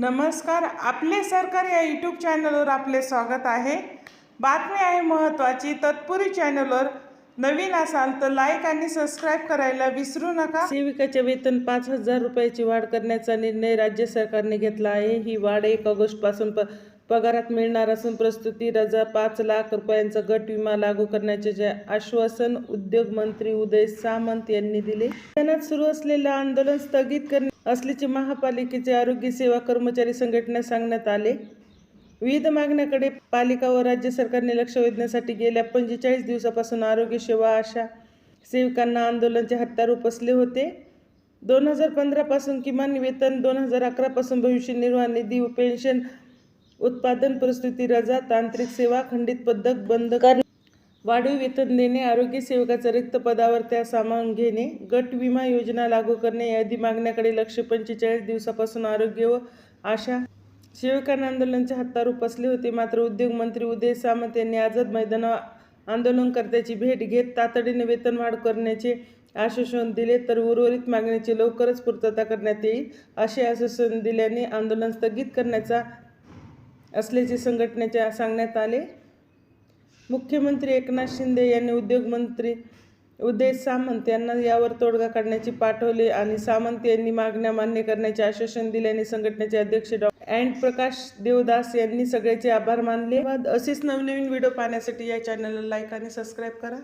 नमस्कार आपले सरकार या यूट्यूब चॅनलवर आपले स्वागत आहे. बातमी आहे महत्त्वाची तत्पुरी चॅनलवर नवीन असाल तर लाईक आणि सबस्क्राईब करायला विसरू नका. सेविकाचे वेतन पाच हजार रुपयाची वाढ करण्याचा निर्णय राज्य सरकारने घेतला आहे. ही वाढ एक ऑगस्टपासून प पगारात मिळणार असून प्रस्तुती रजा पाच लाख रुपयांचा गट विमा लागू करण्याचे जे आश्वासन उद्योग मंत्री उदय सामंत यांनी दिले. सुरू असलेलं आंदोलन स्थगित करणे असल्याचे महापालिकेचे आरोग्य सेवा कर्मचारी संघटना सांगण्यात आले. विविध मागण्याकडे पालिका व राज्य सरकारने लक्ष वेधण्यासाठी गेल्या पंचेचाळीस दिवसापासून आरोग्य सेवा आशा सेविकांना आंदोलनाचे हत्यार उपसले होते. दोन हजार पंधरापासून किमान वेतन दोन हजार अकरापासून भविष्य निर्वाह निधी पेन्शन उत्पादन प्रस्तुती रजा तांत्रिक सेवा खंडित पद्धत बंद कर वाढीव वेतन देणे आरोग्य सेवकाचा रिक्त पदावर त्या सामावून घेणे गट विमा योजना लागू करणे यादी मागण्याकडे लक्ष पंचेचाळीस दिवसापासून आरोग्य व आशा सेवकांना आंदोलनाचे हत्तार उपसले होते. मात्र उद्योग मंत्री उदय सामंत यांनी आझाद मैदाना आंदोलनकर्त्याची भेट घेत तातडीने वेतनवाढ करण्याचे आश्वासन दिले तर उर्वरित मागणीची लवकरच पूर्तता करण्यात येईल असे आश्वासन दिल्याने आंदोलन स्थगित करण्याचा असल्याचे संघटनेच्या सांगण्यात आले. मुख्यमंत्री एकनाथ शिंदे यांनी उद्योगमंत्री उदय सामंत यांना यावर तोडगा काढण्याची पाठवले आणि सामंत यांनी मागण्या मान्य करण्याचे आश्वासन दिल्याने संघटनेचे अध्यक्ष डॉ. अँड प्रकाश देवदास यांनी सगळ्याचे आभार मानले. असेच नवनवीन व्हिडिओ पाहण्यासाठी या चॅनलला लाईक आणि सबस्क्राईब करा.